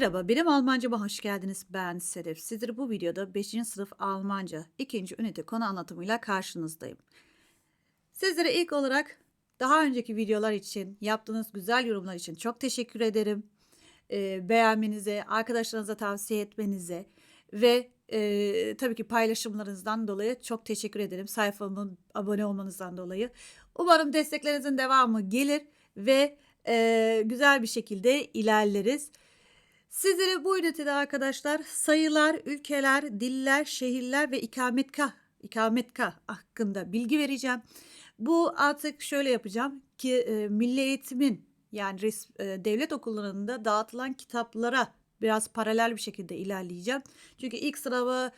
Merhaba, benim Almancama hoş geldiniz. Ben Sedef. Sizleri bu videoda 5. sınıf Almanca 2. ünite konu anlatımıyla karşınızdayım. Sizlere ilk olarak daha önceki videolar için, yaptığınız güzel yorumlar için çok teşekkür ederim. Ee, beğenmenize, arkadaşlarınıza tavsiye etmenize ve e, tabii ki paylaşımlarınızdan dolayı çok teşekkür ederim. Sayfamın abone olmanızdan dolayı. Umarım desteklerinizin devamı gelir ve e, güzel bir şekilde ilerleriz. Sizlere bu ünitede arkadaşlar sayılar, ülkeler, diller, şehirler ve ikametgah, ikametgah hakkında bilgi vereceğim. Bu artık şöyle yapacağım ki e, milli eğitimin yani res- e, devlet okullarında dağıtılan kitaplara biraz paralel bir şekilde ilerleyeceğim. Çünkü ilk sınava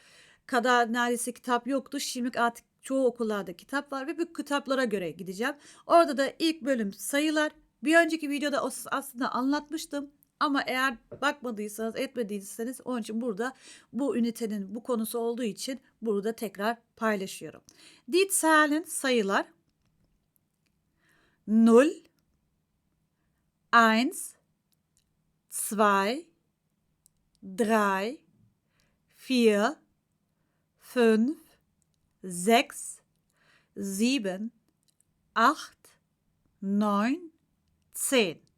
kadar neredeyse kitap yoktu. Şimdi artık çoğu okullarda kitap var ve bu kitaplara göre gideceğim. Orada da ilk bölüm sayılar. Bir önceki videoda aslında anlatmıştım. Ama eğer bakmadıysanız, etmediyseniz onun için burada bu ünitenin bu konusu olduğu için burada tekrar paylaşıyorum. Die Zahlen sayılar 0 1 2 3 4 5 6 7 8 9 10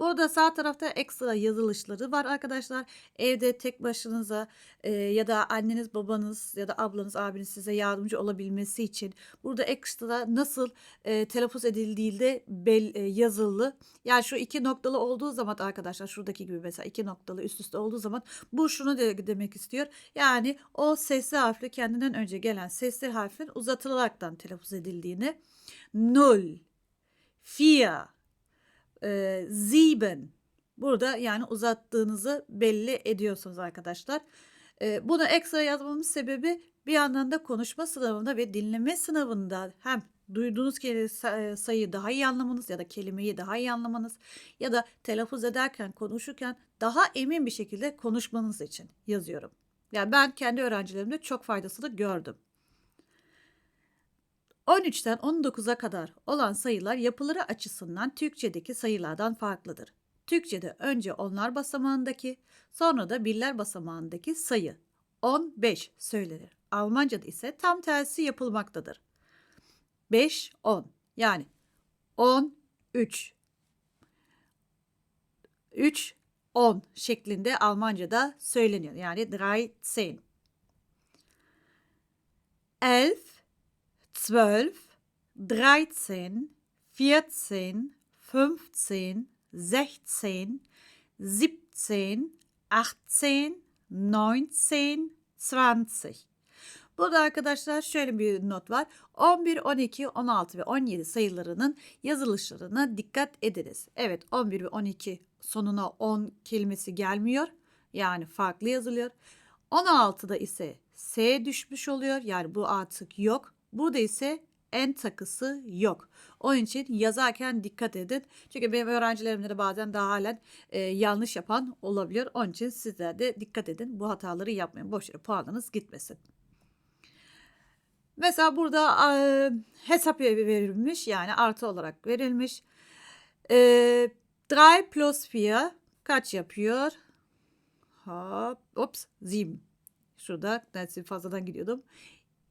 Burada sağ tarafta ekstra yazılışları var arkadaşlar. Evde tek başınıza e, ya da anneniz, babanız ya da ablanız, abiniz size yardımcı olabilmesi için burada ekstra nasıl e, telaffuz edildiği de bel, e, yazılı. Yani şu iki noktalı olduğu zaman arkadaşlar şuradaki gibi mesela iki noktalı üst üste olduğu zaman bu şunu de, demek istiyor. Yani o sesli harfle kendinden önce gelen sesli harfin uzatılaraktan telaffuz edildiğini. Null, vier, e, sieben. Burada yani uzattığınızı belli ediyorsunuz arkadaşlar. E, bunu ekstra yazmamın sebebi bir yandan da konuşma sınavında ve dinleme sınavında hem duyduğunuz sayıyı daha iyi anlamanız ya da kelimeyi daha iyi anlamanız ya da telaffuz ederken konuşurken daha emin bir şekilde konuşmanız için yazıyorum. Yani ben kendi öğrencilerimde çok faydasını gördüm. 13'ten 19'a kadar olan sayılar yapıları açısından Türkçedeki sayılardan farklıdır. Türkçede önce onlar basamağındaki, sonra da birler basamağındaki sayı 15 söylenir. Almanca'da ise tam tersi yapılmaktadır. 5 10 yani 13 3 10 şeklinde Almanca'da söyleniyor. Yani 13 11 12, 13, 14, 15, 16, 17, 18, 19, 20. Burada arkadaşlar şöyle bir not var. 11, 12, 16 ve 17 sayılarının yazılışlarına dikkat ediniz. Evet 11 ve 12 sonuna 10 kelimesi gelmiyor. Yani farklı yazılıyor. 16'da ise S düşmüş oluyor. Yani bu artık yok. Burada ise en takısı yok. Onun için yazarken dikkat edin. Çünkü benim öğrencilerimde de bazen daha halen e, yanlış yapan olabiliyor. Onun için sizler de dikkat edin. Bu hataları yapmayın. Boş yere puanınız gitmesin. Mesela burada e, hesap verilmiş yani artı olarak verilmiş. E, 3 plus 4 kaç yapıyor? Hop, ops, 7. Şurada fazladan gidiyordum.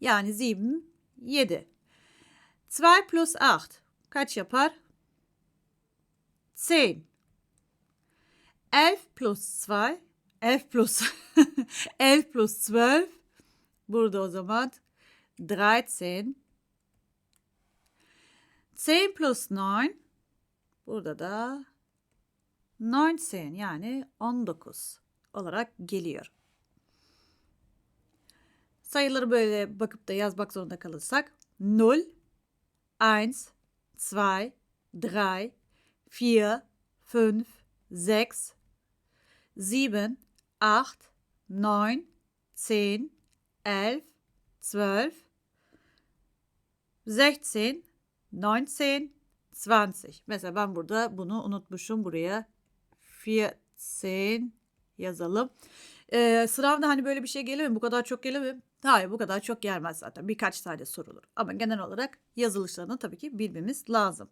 Yani 7 7. 2 plus 8 kaç yapar? 10. 11 plus 2 11 plus 11 plus 12 burada o zaman 13 10 plus 9 burada da 19 yani 19 olarak geliyor. Sayıları böyle bakıp da yazmak zorunda kalırsak 0, 1, 2, 3, 4, 5, 6, 7, 8, 9, 10, 11, 12, 16, 19, 20. Mesela ben burada bunu unutmuşum. Buraya 14 yazalım. Ee, sınavda hani böyle bir şey gelir mi? Bu kadar çok gelir mi? Hayır bu kadar çok gelmez zaten. Birkaç tane sorulur. Ama genel olarak yazılışlarını tabii ki bilmemiz lazım.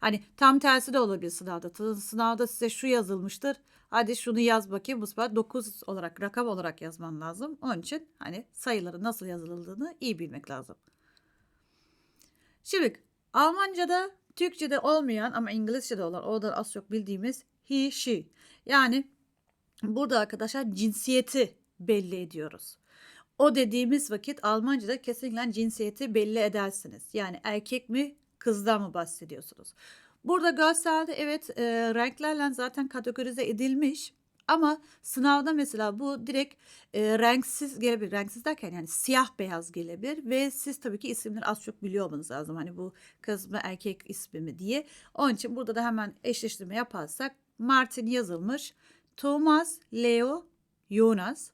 Hani tam tersi de olabilir sınavda. Sınavda size şu yazılmıştır. Hadi şunu yaz bakayım. Bu sefer 9 olarak rakam olarak yazman lazım. Onun için hani sayıların nasıl yazıldığını iyi bilmek lazım. Şimdi Almanca'da Türkçe'de olmayan ama İngilizce'de olan oradan az çok bildiğimiz he, she. Yani burada arkadaşlar cinsiyeti belli ediyoruz. O dediğimiz vakit Almanca'da kesinlikle cinsiyeti belli edersiniz. Yani erkek mi kızdan mı bahsediyorsunuz? Burada görselde evet e, renklerle zaten kategorize edilmiş. Ama sınavda mesela bu direkt e, renksiz gelebilir. Renksiz derken yani siyah beyaz gelebilir. Ve siz tabii ki isimleri az çok biliyor olmanız lazım. Hani bu kız mı erkek ismi mi diye. Onun için burada da hemen eşleştirme yaparsak Martin yazılmış. Thomas, Leo, Jonas,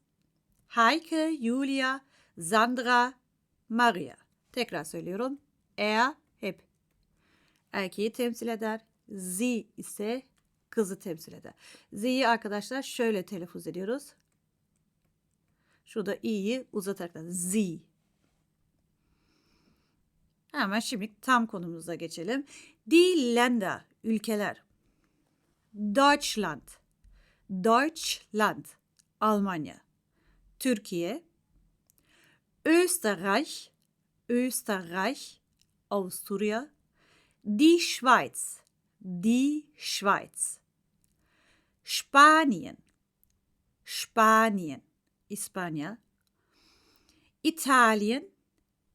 Heike, Julia, Sandra, Maria. Tekrar söylüyorum. Er hep erkeği temsil eder. Sie ise kızı temsil eder. Z'yi arkadaşlar şöyle telaffuz ediyoruz. Şurada i'yi uzatarak Z. Hemen şimdi tam konumuza geçelim. Die Länder, ülkeler. Deutschland, Deutschland, Almanya. Türkiye, Österreich, Österreich, Avusturya, die Schweiz, die Schweiz, Spanien, Spanien, İspanya, İtalien,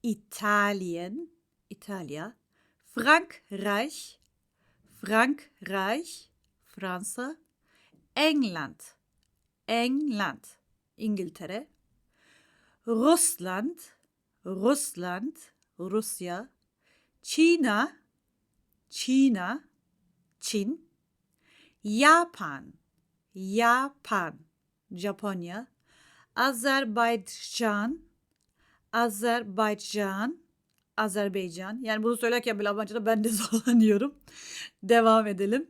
Italien, İtalya, Frankreich, Frankreich, Fransa, England, England, İngiltere, Russland, Russland, Rusya, Çina, Çina, Çin, Japan, Japan, Japonya, Azerbaycan, Azerbaycan, Azerbaycan. Yani bunu söylerken bile Almanca'da ben de zorlanıyorum. Devam edelim.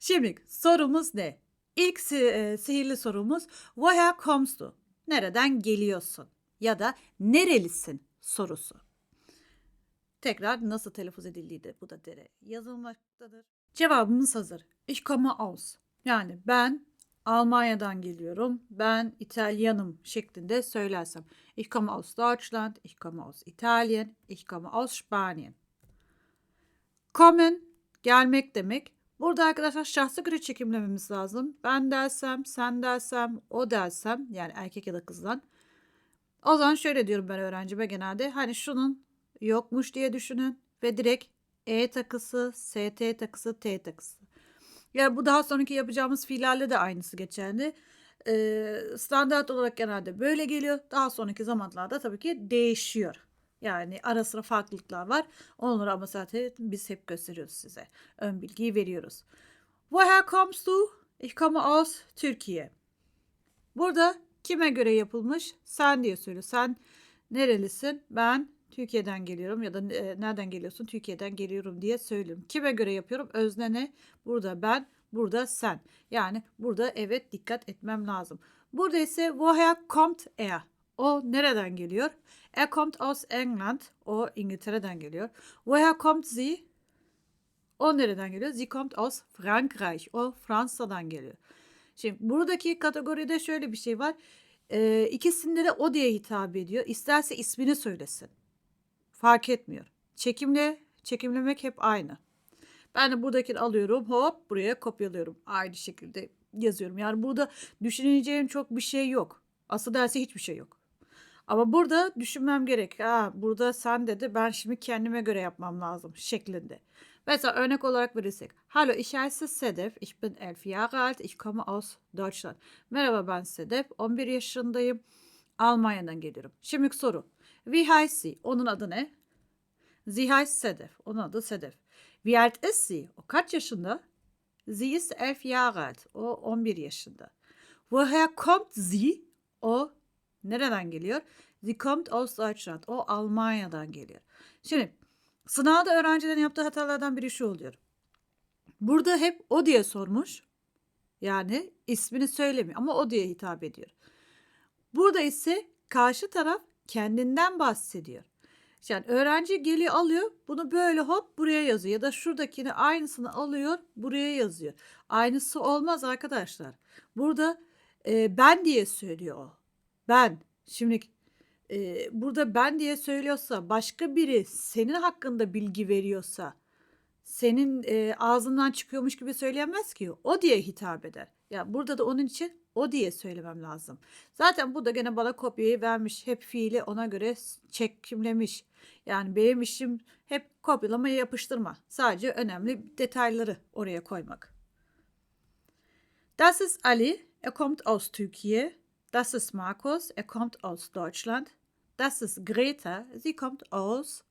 Şimdi sorumuz ne? İlk si- e, sihirli sorumuz Woher kommst du? Nereden geliyorsun? Ya da nerelisin sorusu. Tekrar nasıl telaffuz edildiği de bu da dere yazılmaktadır. Cevabımız hazır. Ich komme aus. Yani ben Almanya'dan geliyorum. Ben İtalyanım şeklinde söylersem. Ich komme aus Deutschland, ich komme aus Italien, ich komme aus Spanien. Kommen gelmek demek. Burada arkadaşlar şahsa göre çekimlememiz lazım. Ben dersem, sen dersem, o dersem yani erkek ya da kızdan. O zaman şöyle diyorum ben öğrencime genelde. Hani şunun yokmuş diye düşünün ve direkt E takısı, ST takısı, T takısı. Yani bu daha sonraki yapacağımız fiillerle de aynısı geçerli. Ee, standart olarak genelde böyle geliyor. Daha sonraki zamanlarda tabii ki değişiyor. Yani ara sıra farklılıklar var. Onları ama zaten biz hep gösteriyoruz size. Ön bilgiyi veriyoruz. Woher kommst du? Ich komme aus Türkiye. Burada kime göre yapılmış? Sen diye söylüyor. Sen nerelisin? Ben Türkiye'den geliyorum ya da e, nereden geliyorsun? Türkiye'den geliyorum diye söylüyorum. Kime göre yapıyorum? Özne ne? Burada ben, burada sen. Yani burada evet dikkat etmem lazım. Burada ise woher kommt er? O nereden geliyor? Er kommt aus England. O İngiltere'den geliyor. Woher kommt sie? O nereden geliyor? Sie kommt aus Frankreich. O Fransa'dan geliyor. Şimdi buradaki kategoride şöyle bir şey var. Ee, ikisinde de o diye hitap ediyor. İsterse ismini söylesin. Fark etmiyor. Çekimle, çekimlemek hep aynı. Ben de buradakini alıyorum hop buraya kopyalıyorum. Aynı şekilde yazıyorum. Yani burada düşüneceğim çok bir şey yok. Asıl dersi hiçbir şey yok. Ama burada düşünmem gerek. Ha, burada sen dedi ben şimdi kendime göre yapmam lazım şeklinde. Mesela örnek olarak verirsek. Hallo ich heiße Sedef. Ich bin 11 Jahre alt. Ich komme aus Deutschland. Merhaba ben Sedef. 11 yaşındayım. Almanya'dan geliyorum. Şimdi soru. Wie heißt sie? Onun adı ne? Sie heißt Sedef. Onun adı Sedef. Wie alt ist sie? O kaç yaşında? Sie ist 11 Jahre alt. O 11 yaşında. Woher kommt sie? O nereden geliyor? Sie kommt aus Deutschland. O Almanya'dan geliyor. Şimdi sınavda öğrencilerin yaptığı hatalardan biri şu oluyor. Burada hep o diye sormuş. Yani ismini söylemiyor ama o diye hitap ediyor. Burada ise karşı taraf kendinden bahsediyor. Yani öğrenci geliyor alıyor bunu böyle hop buraya yazıyor ya da şuradakini aynısını alıyor buraya yazıyor. Aynısı olmaz arkadaşlar. Burada e, ben diye söylüyor o. Ben. Şimdi e, burada ben diye söylüyorsa başka biri senin hakkında bilgi veriyorsa senin e, ağzından çıkıyormuş gibi söyleyemez ki. O diye hitap eder. Ya burada da onun için o diye söylemem lazım. Zaten bu da gene bana kopyayı vermiş. Hep fiili ona göre çekimlemiş. Yani benim işim hep kopyalamaya yapıştırma. Sadece önemli detayları oraya koymak. Das ist Ali, er kommt aus Türkiye. Das ist Markus, er kommt aus Deutschland. Das ist Greta, sie kommt aus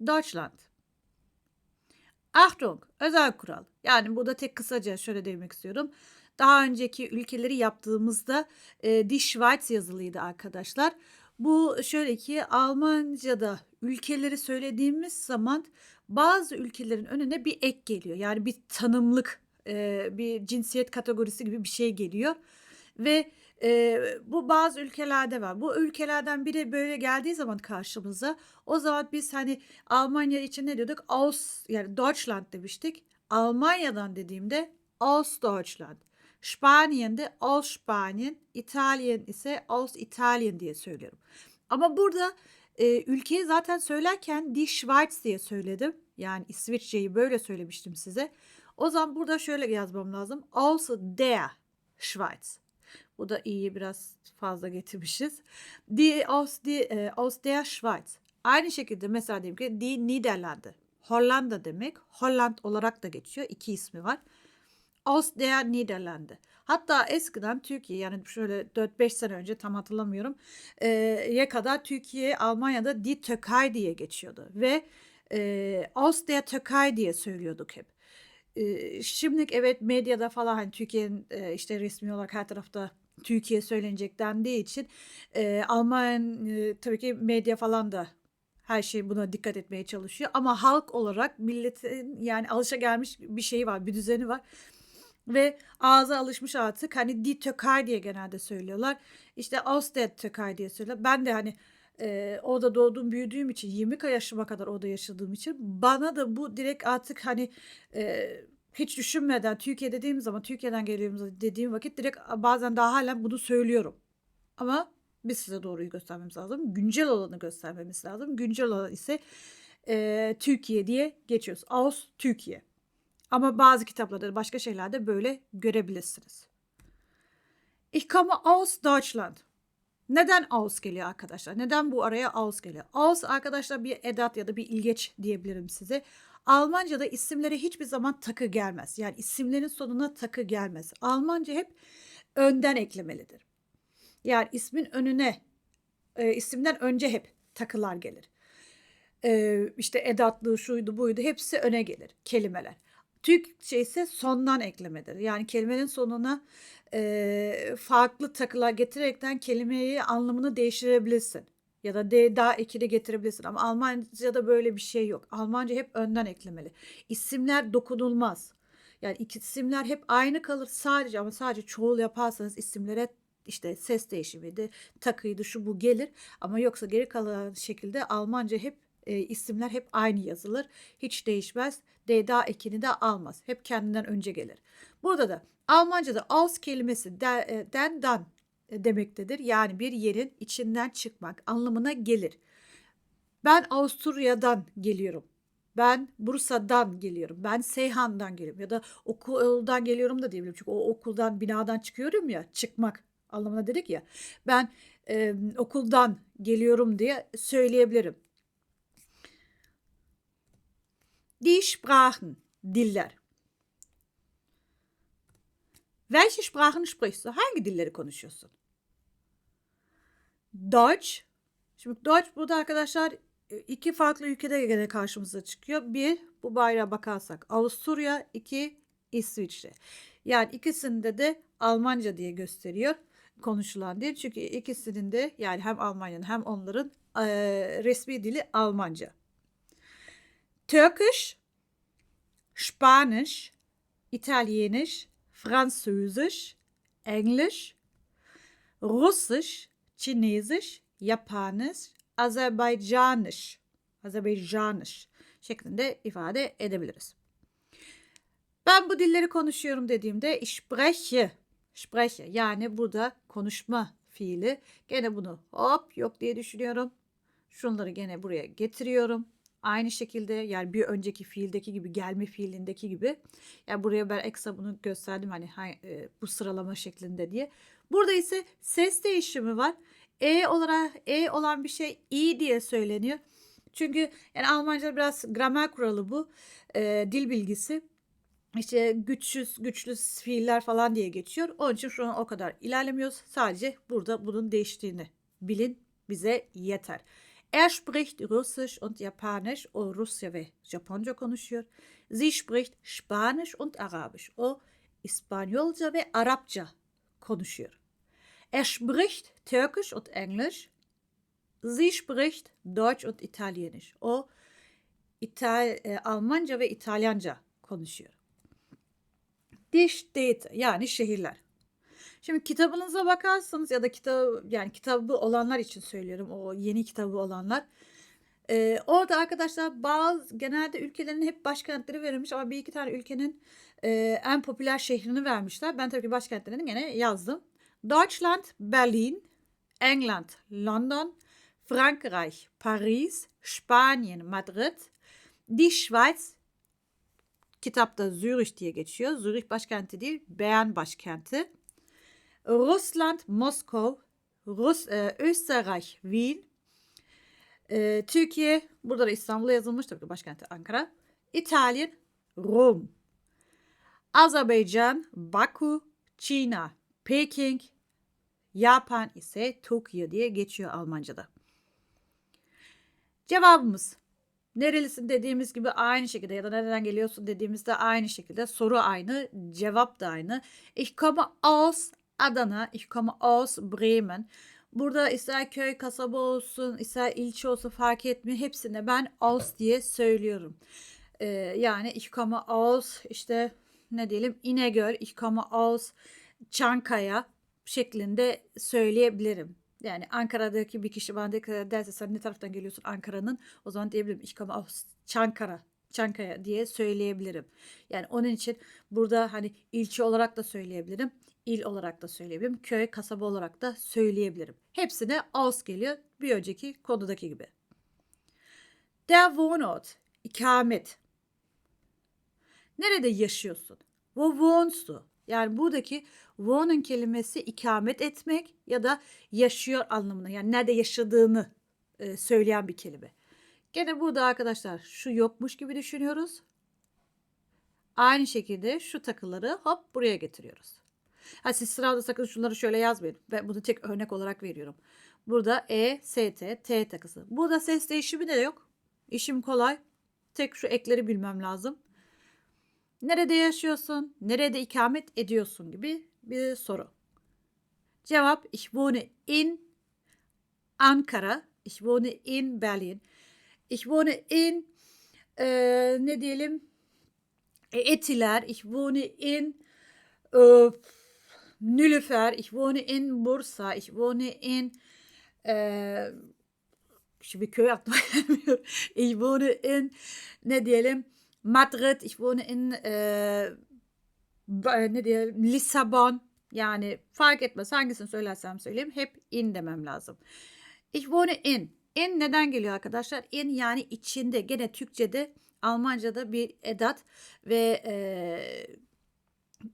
Deutschland. Achtung, özel kural. Yani burada tek kısaca şöyle demek istiyorum. Daha önceki ülkeleri yaptığımızda e, Die Schweiz yazılıydı arkadaşlar. Bu şöyle ki Almanca'da ülkeleri söylediğimiz zaman bazı ülkelerin önüne bir ek geliyor. Yani bir tanımlık, e, bir cinsiyet kategorisi gibi bir şey geliyor. Ve e, bu bazı ülkelerde var. Bu ülkelerden biri böyle geldiği zaman karşımıza o zaman biz hani Almanya için ne diyorduk? Aus yani Deutschland demiştik. Almanya'dan dediğimde Aus Deutschland. Spaniye'de Aus Spanien, İtalyan ise Aus Italien diye söylüyorum. Ama burada e, ülkeyi zaten söylerken Die Schweiz diye söyledim. Yani İsviçre'yi böyle söylemiştim size. O zaman burada şöyle yazmam lazım. Aus der Schweiz. Bu da iyi biraz fazla getirmişiz. Die aus, die, e, Schweiz. Aynı şekilde mesela diyelim ki Die Niederlande. Hollanda demek. Holland olarak da geçiyor. İki ismi var. Aus der Niederlande. Hatta eskiden Türkiye yani şöyle 4-5 sene önce tam hatırlamıyorum. E, ye kadar Türkiye Almanya'da Die Türkei diye geçiyordu. Ve e, Aus Türkei diye söylüyorduk hep. E, şimdi evet medyada falan hani Türkiye'nin işte resmi olarak her tarafta Türkiye söylenecek dendiği için Alman tabii ki medya falan da her şey buna dikkat etmeye çalışıyor. Ama halk olarak milletin yani alışa gelmiş bir şeyi var, bir düzeni var. Ve ağza alışmış artık hani die Türkei diye genelde söylüyorlar. İşte aus der Türkei diye söylüyorlar. Ben de hani e, orada doğduğum büyüdüğüm için 20 yaşıma kadar orada yaşadığım için bana da bu direkt artık hani e, hiç düşünmeden Türkiye dediğim zaman Türkiye'den geliyorum dediğim vakit direkt bazen daha halen bunu söylüyorum. Ama biz size doğruyu göstermemiz lazım. Güncel olanı göstermemiz lazım. Güncel olan ise e, Türkiye diye geçiyoruz. Aus Türkiye. Ama bazı kitaplarda başka şeylerde böyle görebilirsiniz. Ich komme aus Deutschland. Neden aus geliyor arkadaşlar? Neden bu araya aus geliyor? Aus arkadaşlar bir edat ya da bir ilgeç diyebilirim size. Almanca'da isimlere hiçbir zaman takı gelmez. Yani isimlerin sonuna takı gelmez. Almanca hep önden eklemelidir. Yani ismin önüne e, isimden önce hep takılar gelir. E, işte edatlı şuydu buydu hepsi öne gelir kelimeler. Türkçe ise sondan eklemedir. Yani kelimenin sonuna e, farklı takılar getirerekten kelimeyi anlamını değiştirebilirsin. Ya da D daha ekili getirebilirsin ama Almanca'da böyle bir şey yok. Almanca hep önden eklemeli. İsimler dokunulmaz. Yani isimler hep aynı kalır sadece ama sadece çoğul yaparsanız isimlere işte ses değişimiydi, takıydı, şu bu gelir. Ama yoksa geri kalan şekilde Almanca hep e, isimler hep aynı yazılır. Hiç değişmez. D daha ekini de almaz. Hep kendinden önce gelir. Burada da Almanca'da aus kelimesi de, e, den dan e, demektedir. Yani bir yerin içinden çıkmak anlamına gelir. Ben Avusturya'dan geliyorum. Ben Bursa'dan geliyorum. Ben Seyhan'dan geliyorum. Ya da okuldan geliyorum da diyebilirim. Çünkü o okuldan, binadan çıkıyorum ya. Çıkmak anlamına dedik ya. Ben e, okuldan geliyorum diye söyleyebilirim. Die Sprachen, diller. Welche Sprachen sprichst du? Hangi dilleri konuşuyorsun? Deutsch. Şimdi Deutsch burada arkadaşlar e, iki farklı ülkede gene karşımıza çıkıyor. Bir bu bayrağa bakarsak Avusturya, iki İsviçre. Yani ikisinde de Almanca diye gösteriyor konuşulan dil. Çünkü ikisinin de yani hem Almanya'nın hem onların e, resmi dili Almanca. Türkisch, Spanisch, Italienisch, Französisch, Englisch, Russisch, Chinesisch, Japanisch, Aserbaidschanisch. Azerbaycanisch şeklinde ifade edebiliriz. Ben bu dilleri konuşuyorum dediğimde spreche, spreche yani burada konuşma fiili. Gene bunu hop yok diye düşünüyorum. Şunları gene buraya getiriyorum. Aynı şekilde yani bir önceki fiildeki gibi gelme fiilindeki gibi. Yani buraya ben ekstra bunu gösterdim hani e, bu sıralama şeklinde diye. Burada ise ses değişimi var. E olarak E olan bir şey i diye söyleniyor. Çünkü yani Almanca biraz gramer kuralı bu. E, dil bilgisi. İşte güçsüz, güçlü fiiller falan diye geçiyor. Onun için şu an o kadar ilerlemiyoruz. Sadece burada bunun değiştiğini bilin bize yeter. Er spricht Russisch und Japanisch. O Rusya ve Japonca konuşuyor. Sie spricht Spanisch und Arabisch. O İspanyolca ve Arapça konuşuyor. Er spricht Türkisch und Englisch. Sie spricht Deutsch und Italienisch. O İtal e, Almanca ve İtalyanca konuşuyor. Die Städte yani şehirler. Şimdi kitabınıza bakarsanız ya da kitap yani kitabı olanlar için söylüyorum o yeni kitabı olanlar. Ee, orada arkadaşlar bazı genelde ülkelerin hep başkentleri verilmiş ama bir iki tane ülkenin e, en popüler şehrini vermişler. Ben tabii ki başkentlerini gene yazdım. Deutschland, Berlin, England, London, Frankreich, Paris, Spanien, Madrid, die Schweiz, kitapta Zürich diye geçiyor. Zürich başkenti değil, Bern başkenti. Russland, Moskau, Rus, e, Österreich, Wien, e, Türkiye, burada da İstanbul'a yazılmış tabii ki başkenti Ankara. İtalya, Rom. Azerbaycan, Baku, Çin, Peking, Japan ise Tokyo diye geçiyor Almanca'da. Cevabımız nerelisin dediğimiz gibi aynı şekilde ya da nereden geliyorsun dediğimizde aynı şekilde soru aynı, cevap da aynı. Ich komme aus Adana, ich komme aus Bremen. Burada ister köy, kasaba olsun, ister ilçe olsun fark etmiyor. Hepsine ben aus diye söylüyorum. Ee, yani ich komme aus işte ne diyelim İnegöl, ich komme aus Çankaya şeklinde söyleyebilirim. Yani Ankara'daki bir kişi bana derse sen ne taraftan geliyorsun Ankara'nın o zaman diyebilirim ich komme aus Çankara. Çankaya diye söyleyebilirim. Yani onun için burada hani ilçe olarak da söyleyebilirim il olarak da söyleyebilirim. Köy, kasaba olarak da söyleyebilirim. Hepsine aus geliyor. Bir önceki konudaki gibi. Der Wohnort, ikamet. Nerede yaşıyorsun? Wo wohnst du? Yani buradaki wohnen kelimesi ikamet etmek ya da yaşıyor anlamına. Yani nerede yaşadığını e, söyleyen bir kelime. Gene burada arkadaşlar şu yokmuş gibi düşünüyoruz. Aynı şekilde şu takıları hop buraya getiriyoruz. Ha, siz sınavda sakın şunları şöyle yazmayın. Ben bunu tek örnek olarak veriyorum. Burada E, S, T, T takısı. Burada ses değişimi de yok. İşim kolay. Tek şu ekleri bilmem lazım. Nerede yaşıyorsun? Nerede ikamet ediyorsun gibi bir soru. Cevap Ich wohne in Ankara. Ich wohne in Berlin. Ich wohne in e, ne diyelim Etiler. Ich wohne in e, Nilüfer, ich wohne in Bursa, ich wohne in e, şimdi köy. Ich wohne in ne diyelim Madrid, ich wohne in e, ne diyelim Lissabon. Yani fark etmez hangisini söylersem söyleyeyim hep in demem lazım. Ich wohne in. In neden geliyor arkadaşlar? In yani içinde. Gene Türkçe'de Almanca'da bir edat ve e,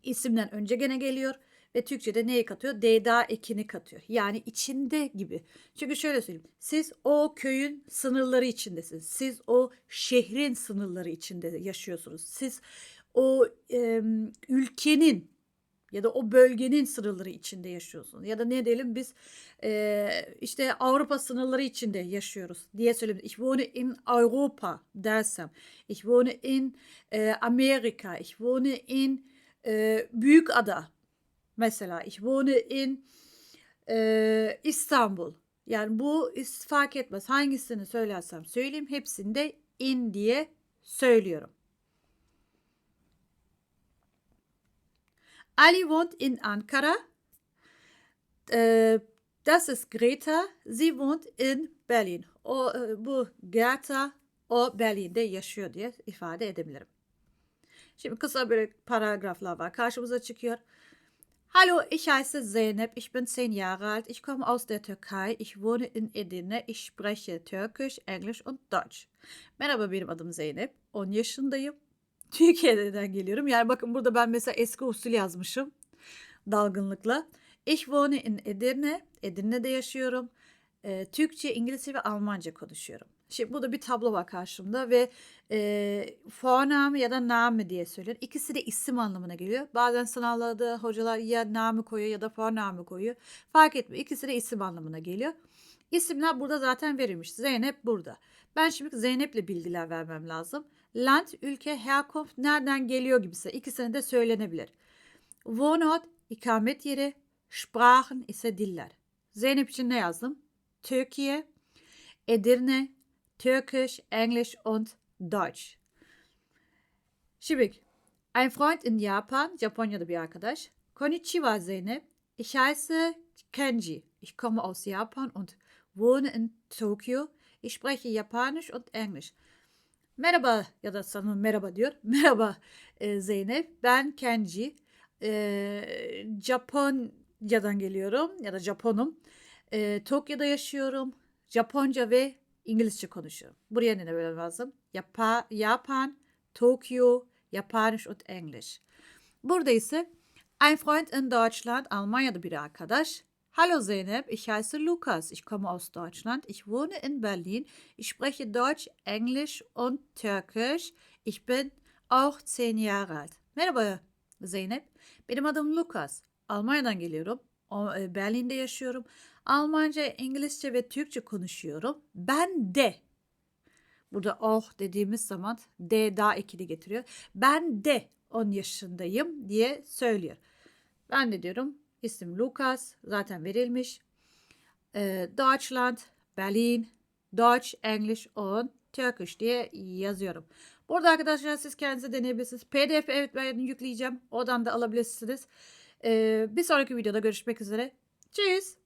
isimden önce gene geliyor. Ve Türkçe'de neyi katıyor? D'da ekini katıyor. Yani içinde gibi. Çünkü şöyle söyleyeyim. Siz o köyün sınırları içindesiniz. Siz o şehrin sınırları içinde yaşıyorsunuz. Siz o e, ülkenin ya da o bölgenin sınırları içinde yaşıyorsunuz. Ya da ne diyelim biz e, işte Avrupa sınırları içinde yaşıyoruz diye söyleyeyim. Ich wohne in Europa dersem. Ich wohne in e, Amerika. Ich wohne in e, Büyük Ada Mesela ich wohne in e, İstanbul. Yani bu fark etmez. Hangisini söylersem söyleyeyim hepsinde in diye söylüyorum. Ali wohnt in Ankara. Das ist Greta. Sie wohnt in Berlin. o e, bu Gerta o Berlin'de yaşıyor diye ifade edebilirim. Şimdi kısa böyle paragraflar var. Karşımıza çıkıyor. Hallo, ich heiße Zeynep, ich bin 10 Jahre alt, ich komme aus der Türkei, ich wohne in Edirne, ich spreche Türkisch, Englisch und Deutsch. Merhaba benim adım Zeynep, 10 yaşındayım. Türkiye'den geliyorum. Yani bakın burada ben mesela eski usul yazmışım dalgınlıkla. Ich wohne in Edirne, Edirne'de yaşıyorum. Ee, Türkçe, İngilizce ve Almanca konuşuyorum. Şimdi burada bir tablo var karşımda ve e, Vorname ya da Name diye söylüyor. İkisi de isim anlamına geliyor. Bazen sınavlarda hocalar ya Name koyuyor ya da Vorname koyuyor. Fark etmiyor. İkisi de isim anlamına geliyor. İsimler burada zaten verilmiş. Zeynep burada. Ben şimdi Zeynep'le bilgiler vermem lazım. Land, ülke, Herkunft, nereden geliyor gibisi. İkisini de söylenebilir. Wohnort, ikamet yeri, Sprachen ise diller. Zeynep için ne yazdım? Türkiye, Edirne, Türkisch, Englisch und Deutsch. Şimdi, ein Freund in Japan, Japonya'da bir arkadaş. Konnichiwa Zeynep. Ich heiße Kenji. Ich komme aus Japan und wohne in Tokio. Ich spreche Japanisch und Englisch. Merhaba ya da sana merhaba diyor. Merhaba e, Zeynep. Ben Kenji. E, Japonya'dan geliyorum ya da Japonum. E, Tokyo'da yaşıyorum. Japonca ve İngilizce konuşuyorum. Buraya ne böyle lazım? Yapa, Japan, Tokyo, Japanisch und Englisch. Burada ise ein Freund in Deutschland, Almanya'da bir arkadaş. Hallo Zeynep, ich heiße Lukas. Ich komme aus Deutschland. Ich wohne in Berlin. Ich spreche Deutsch, Englisch und Türkisch. Ich bin auch 10 Jahre alt. Merhaba Zeynep. Benim adım Lukas. Almanya'dan geliyorum. E, Berlin'de yaşıyorum. Almanca, İngilizce ve Türkçe konuşuyorum. Ben de Burada oh dediğimiz zaman D daha ikili getiriyor. Ben de 10 yaşındayım diye söylüyor. Ben de diyorum isim Lukas zaten verilmiş. Ee, Deutschland, Berlin, Deutsch, English und Turkish diye yazıyorum. Burada arkadaşlar siz kendinize deneyebilirsiniz. PDF evet ben yükleyeceğim. Oradan da alabilirsiniz. Ee, bir sonraki videoda görüşmek üzere. Tschüss.